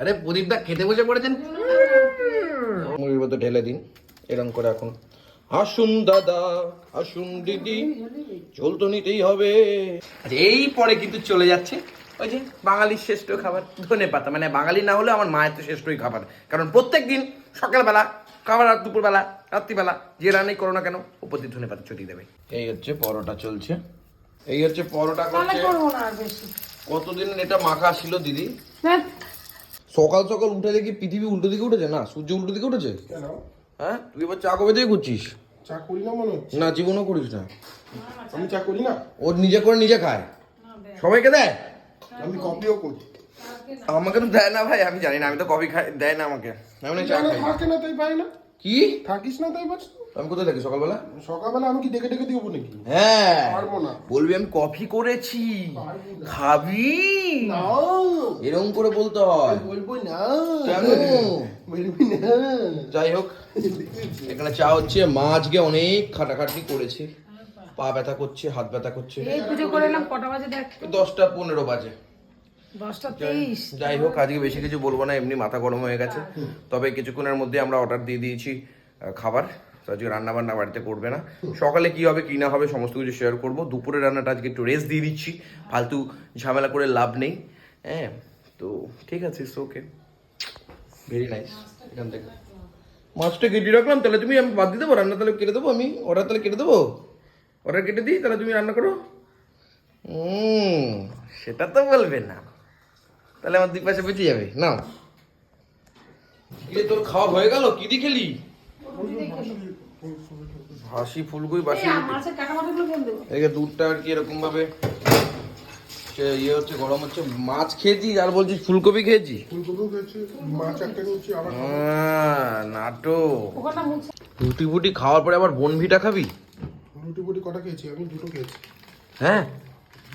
আরে প্রদীপদা খেতে বসে পড়েছেন? মুড়ির মতো ঢেলে দিন এরকম করে এখন। আসুন দাদা আসুন দিদি চল তো নিতেই হবে। আচ্ছা এই পরে কিন্তু চলে যাচ্ছে ওই যে বাঙালির শ্রেষ্ঠ খাবার ধনে পাতা। মানে বাঙালি না হলে আমার মায়ের তো শ্রেষ্ঠই খাবার। কারণ প্রত্যেক দিন সকালবেলা খাবার আর দুপুরবেলা রাত্রিবেলা যে রান্নাই করো না কেন উপর দিয়ে ধনে পাতা ছড়িয়ে দেবে। এই হচ্ছে পরোটা চলছে। এই হচ্ছে পরোটা করছে। কতদিন এটা মাখা ছিল দিদি? ধ্যাৎ, সকাল সকাল উঠে দেখি পৃথিবী উল্টো দিকে উঠেছে না? সূর্য উল্টো দিকে উঠেছে? হ্যাঁ? তুই এবার চা কবে থেকে করছিস? চা করি না মনে না জীবনও করিস না। আমি চা করি না? ওর নিজে করে নিজে খায়। সবাইকে দেয়? আমি কপিও করি। আমাকে তো দেয় না ভাই আমি জানি না আমি তো কফি খাই দেয় না আমাকে। আমি চা খাই থাকে না তাই পাই না? কি? থাকিস না তাই পাচ্ছ আমি কোথায় থাকি? সকালবেলা? সকালবেলা আমি কি ডেকে ডেকে দিব নাকি? হ্যাঁ। পারব না। বলবি আমি কফি করেছি। খাবি? না এরকম করে বলতে হয়। বলব না। কেন? বলবি না। যাই হোক এখানে চা হচ্ছে। মা আজকে অনেক খাটাখাটনি করেছে। পা ব্যথা করছে হাত ব্যথা করছে। এই পুজো করে কটা বাজে দেখ? দশটা পনেরো বাজে। যাই হোক আজকে বেশি কিছু বলব না এমনি মাথা গরম হয়ে গেছে। তবে কিছুক্ষণের মধ্যে আমরা অর্ডার দিয়ে দিয়েছি খাবার। আজকে রান্না বান্না বাড়িতে করবে না। সকালে কি হবে, কি না হবে সমস্ত কিছু শেয়ার করব। দুপুরের রান্নাটা আজকে একটু রেস্ট দিয়ে দিচ্ছি। ফালতু ঝামেলা করে লাভ নেই। হ্যাঁ তো ঠিক আছে ওকে ভেরি নাইস এখান থেকে। মাছটা কেটে রাখলাম, তাহলে তুমি আমি বাদ দিয়ে দেবো, রান্না তাহলে কেটে দেবো আমি। অর্ডার তাহলে কেটে দেবো? অর্ডার কেটে দিই, তাহলে তুমি রান্না করো। সেটা তো বলবে না। তাহলে আমার দুই পাশে বেঁচে যাবে। নাও। তোর খাওয়া হয়ে গেল? কি দিয়ে খেলি? হাসি ফুলকই বাসি এই, মাছের কাটা মাথাগুলো ফেল দেবো এদিকে দুধটা আর কি এরকম ভাবে সে ইয়ে হচ্ছে গরম হচ্ছে। মাছ খেয়েছি আর বলছিস ফুলকপি খেয়েছি। নাটো রুটি ফুটি খাওয়ার পরে আবার বনভিটা খাবি? রুটি ফুটি কটা খেয়েছি? আমি দুটো খেয়েছি। হ্যাঁ?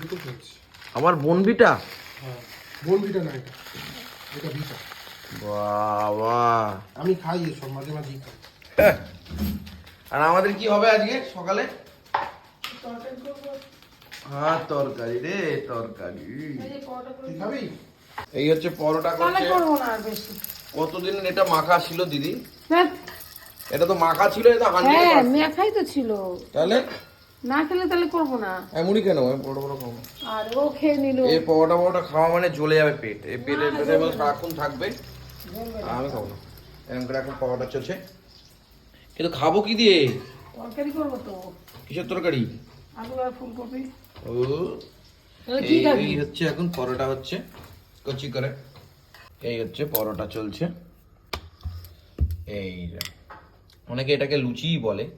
দুটো খেয়েছি। আবার বনভিটা? হ্যাঁ বোন ভিটা না এটা। এটা ভিটা। বাবা। আমি খাই এসব মাঝে মাঝেই খাই। হ্যাঁ। আর আমাদের কি হবে আজকে সকালে? হ্যাঁ তরকারি রে তরকারি। খাবি? এই হচ্ছে পরোটা করছে। করব না কতদিন এটা মাখা ছিল দিদি? এটা তো মাখা ছিল এটা হান্ডি হ্যাঁ মেখাই তো ছিল। তাহলে? না খেলে তাহলে করব না। এমনই কেন আমি পরোটা পরোটা খাব। আর ও খেয়ে নিল। এই পরোটা পরোটা খাওয়া মানে জ্বলে যাবে পেট। এই পেটের মধ্যে সারাক্ষণ থাকবে। আমি খাব না। এরকম করে এখন পরোটা চলছে। কিন্তু খাব কি দিয়ে? তরকারি করব তো। কিসের তরকারি? আলু আর ফুলকপি। ও এই হচ্ছে এখন পরোটা হচ্ছে কচি করে। এই হচ্ছে পরোটা চলছে। এই যে। অনেকে এটাকে লুচিই বলে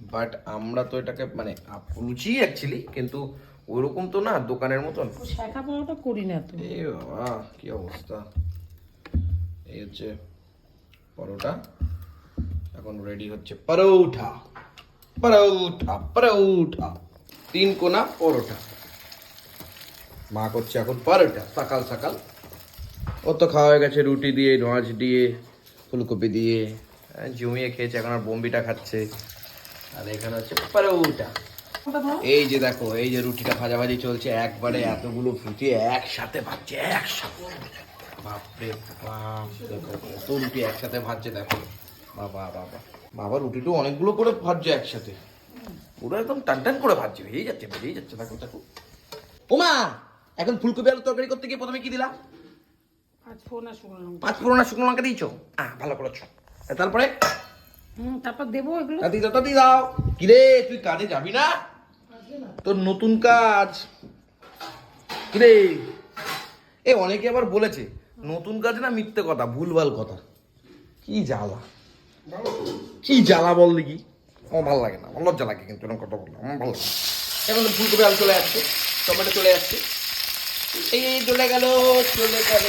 বাট আমরা তো এটাকে মানে আপ- লুচি অ্যাকচুয়ালি কিন্তু ওরকম তো না দোকানের মতন। শাখা পাওয়াটা করি না তো। এ বাবা কি অবস্থা। এই হচ্ছে পরোটা। এখন রেডি হচ্ছে পরোটা পরোটা পরোটা তিন কোনা পরোটা। মা করছে এখন পরোটা, সকাল সকাল। ও তো খাওয়া হয়ে গেছে রুটি দিয়ে, মাছ দিয়ে, ফুলকপি দিয়ে। জমিয়ে খেয়েছে, এখন আর বোম্বিটা খাচ্ছে। আর এখানে হচ্ছে পরোটা এই যে দেখো, এই যে রুটিটা ভাজাভাজি চলছে, একবারে এতগুলো রুটি একসাথে ভাজছে, একসাথে। বাপরে বাপ কত রুটি একসাথে ভাজছে, দেখো। বাবা বাবা। বাবা রুটিটা অনেকগুলো করে ভাজছে একসাথে। পুরো একদম টান টান করে ভাজছে বেরিয়ে যাচ্ছে বেরিয়ে যাচ্ছে দেখো দেখো। ওমা এখন ফুলকপি আলু তরকারি করতে গিয়ে প্রথমে কি দিলাম পাঁচ ফোন শুকনো লঙ্কা। পাঁচ ফোড়না শুকনো লঙ্কা দিয়েছ? হ্যাঁ ভালো করেছ। আর তারপরে? তারপর দেবো এগুলো। তাতি দাও তাতি দাও। কিরে তুই কাজে যাবি না? তোর নতুন কাজ। কিরে? এ অনেকে আবার বলেছে নতুন কাজ না মিথ্যে কথা ভুলভাল কথা। কি জ্বালা। কি জ্বালা বল দেখি? আমার ভালো লাগে না, আমার লজ্জা লাগে কিন্তু এরকম কথা বললাম আমার ভালো লাগে এখন ফুলকপি আলু চলে আসছে, টমেটো চলে আসছে। এই চলে গেল চলে গেল,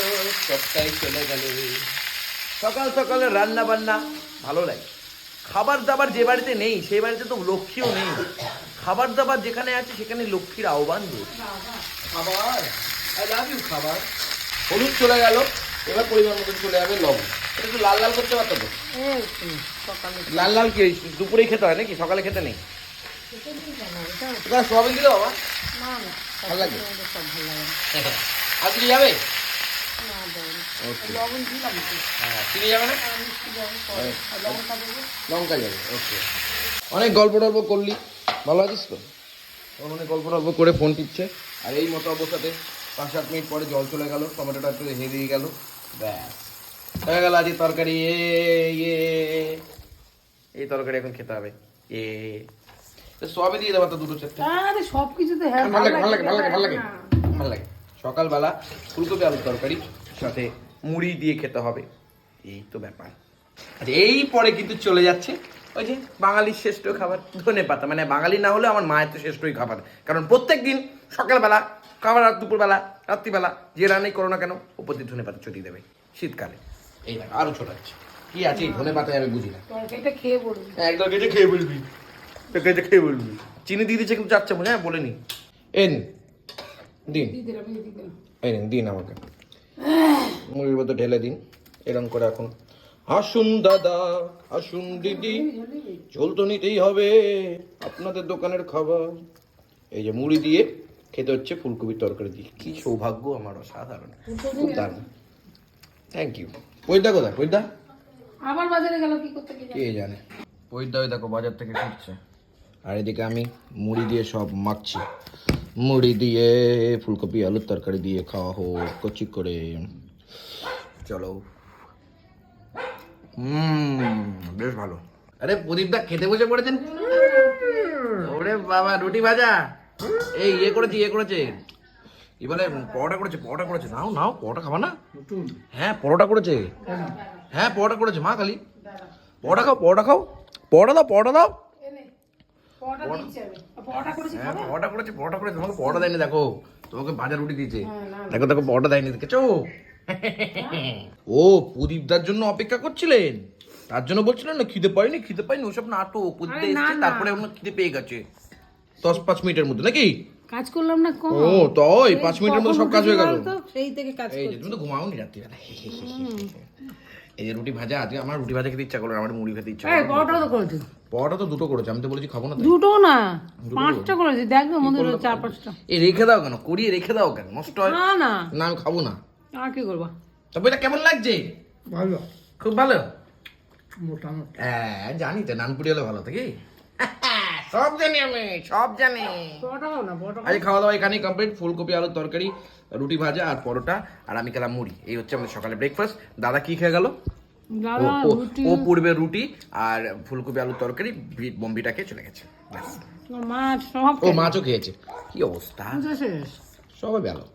সবটাই চলে গেল। সকাল সকালে রান্না বান্না ভালো লাগে। খাবার দাবার যে বাড়িতে নেই সেই বাড়িতে তো লক্ষ্মীও নেই। খাবার দাবার যেখানে আছে, সেখানে লক্ষ্মীর আহ্বান খাবার আই লাভ ইউ খাবার। হলুদ চলে গেল, এবার পরিমাণ মতো চলে যাবে লবণ। একটু লাল লাল করতে পারতো তো? লাল লাল কি দুপুরেই খেতে হয় নাকি? সকালে খেতে নেই? সোয়াবিন দিলে বাবা। ভালো লাগে? যাবে? হ্যাঁ যাবে আর লবণটা দেবো। লঙ্কা যাবে ওকে। অনেক গল্প টল্প করলি। ভালো আছিস তো? অনেক গল্প টল্প করে ফোন টিপছে। আর এই মতো অবস্থাতে পাঁচ সাত মিনিট পরে জল চলে গেল টমেটোটা একটু হেরিয়ে গেল। ব্যাস। হয়ে গেল আজকে তরকারি এ। ইয়ে এই তরকারি এখন খেতে হবে। এ। সবে দিয়ে দেবো তো দুটো চারটে। আরে সব কিছুতে হ্যাঁ ভালো লাগে ভালো লাগে ভালো লাগে ভালো লাগে। ভালো লাগে সকালবেলা ফুলকপি আলুর তরকারি সাথে মুড়ি দিয়ে খেতে হবে। এই তো ব্যাপার। আর এই পরে কিন্তু চলে যাচ্ছে ওই যে বাঙালির শ্রেষ্ঠ খাবার ধনে পাতা। মানে বাঙালি না হলে আমার মায়ের তো শ্রেষ্ঠই খাবার। কারণ প্রত্যেক দিন সকালবেলা খাবার রাত দুপুরবেলা রাত্রিবেলা যে রান্নাই করো না কেন উপর দিয়ে ধনে পাতা ছড়িয়ে দেবে শীতকালে। এই দেখো আরও ছোটাচ্ছে কি আছে? এই ধনে পাতায় আমি বুঝি না। তরকারিটা খেয়ে বলবি একদম কেটে খেয়ে বলবি তো কেটে খেয়ে বলবি চিনি দিয়ে দিচ্ছে কিন্তু যাচ্ছে মনে হ্যাঁ বলে নি। এন দিন। এই নিন দিন আমাকে। মুড়ির মধ্যে ঢেলে দিন। এরকম করে এখন। আসুন দাদা আসুন দিদি। চল তো নিতেই হবে। আপনাদের দোকানের খাবার। এই যে মুড়ি দিয়ে খেতে হচ্ছে ফুলকপির তরকারি দিয়ে। কি সৌভাগ্য আমার অসাধারণ। খুব দারুণ। থ্যাংক ইউ পৈদা কোথায়? পৈদা আবার বাজারে গেল কি করতে কি কে জানে? পৈদা ওই দেখো বাজার থেকে ফিরছে আর এদিকে আমি মুড়ি দিয়ে সব মাখছি। মুড়ি দিয়ে ফুলকপি আলুর তরকারি দিয়ে খাওয়া হোক কচি করে। চলো। হুম বেশ ভালো। আরে প্রদীপদা খেতে বসে পড়েছেন? ওরে বাবা রুটি ভাজা? এই ইয়ে করেছে ইয়ে করেছে। কি বলে পরোটা করেছে পরোটা করেছে। নাও নাও পরোটা খাবা না? হ্যাঁ পরোটা করেছে। হ্যাঁ পরোটা করেছে। মা কালী পরোটা খাও পরোটা খাও। পরোটা দাও পরোটা দাও। পরোটা করেছি হ্যাঁ করেছে পরোটা করেছে। তোমাকে পরোটা দেয়নি দেখো। তোমাকে ভাজা রুটি দিয়েছে। হ্যাঁ, দেখো দেখো পরোটা দেয়নি। দেখেছ? ও প্রদীপদার জন্য অপেক্ষা করছিলেন? তার জন্য বলছিলেন না খিদে পাইনি খিদে পাইনি ওসব নাটক। প্রদীপদা এসছে তারপরে খিদে পেয়ে গেছে। দশ পাঁচ মিনিটের মধ্যে নাকি? কাজ করলাম না কম। ও তাই এই পাঁচ মিনিটের মধ্যে সব কাজ হয়ে গেল। সেই থেকে কাজ এই যে করছি। তুমি তো ঘুমাওনি রাত্রিবেলা। এই যে রুটি ভাজা আজকে আমার রুটি ভাজা খেতে ইচ্ছা করল আমার মুড়ি খেতে ইচ্ছা করল পরোটা তো করেছি। পরোটা তো দুটো করেছে আমি তো বলেছি খাব না দুটো না পাঁচটা করেছি। মনে হলো চার পাঁচটা। এই রেখে দাও কেন? করিয়ে রেখে দাও কেন? নষ্ট হয়। না না। না আমি খাব না। আর কি করব? তবে এটা কেমন লাগছে? ভালো। খুব ভালো? মোটামুটি। হ্যাঁ জানি তো নানপুরি হলে ভালো থেকে সব জানি আমি সব জানি। আজ খাওয়া দাওয়া এখানেই কমপ্লিট ফুলকপি আলুর তরকারি রুটি ভাজা আর পরোটা আর আমি খেলাম মুড়ি। এই হচ্ছে আমাদের সকালে ব্রেকফাস্ট দাদা কি খেয়ে গেল? ও- পূর্বে রুটি আর ফুলকপি আলুর তরকারি বম্বিটা খেয়ে চলে গেছে। ও মাছও খেয়েছে। কি অবস্থা? সবাই ভালো।